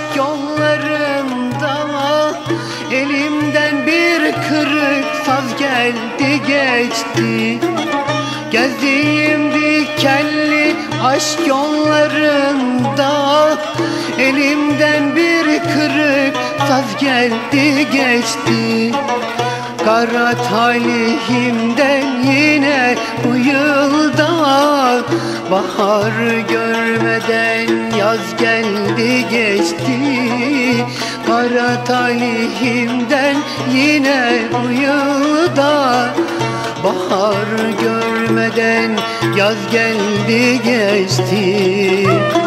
aşk yollarında Elimden bir kırık saz geldi geçti. Gezdiğim dikenli aşk yollarında Elimden bir kırık saz geldi geçti. Kara talihimden yine bu yılda. Bahar görmeden yaz geldi geçti. Kara talihimden yine bu yılda Bahar görmeden yaz geldi geçti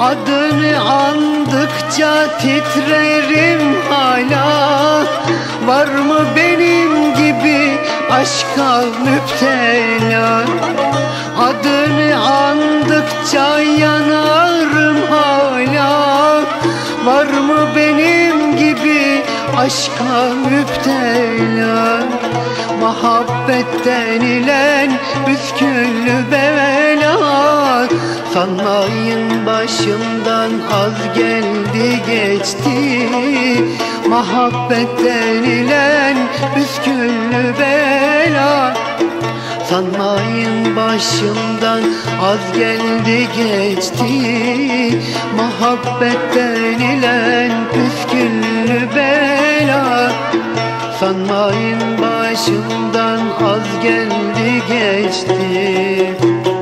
Adını andıkça titrerim hala. Var mı benim gibi aşka müptela? Adını andıkça yanarım hala. Var mı benim gibi aşka müptela? Muhabbet denilen püsküllü bela Sanmayın başımdan az geldi geçti. Muhabbet denilen püsküllü bela. Sanmayın başımdan az geldi geçti. Muhabbet denilen püsküllü bela. Sanmayın başımdan az geldi geçti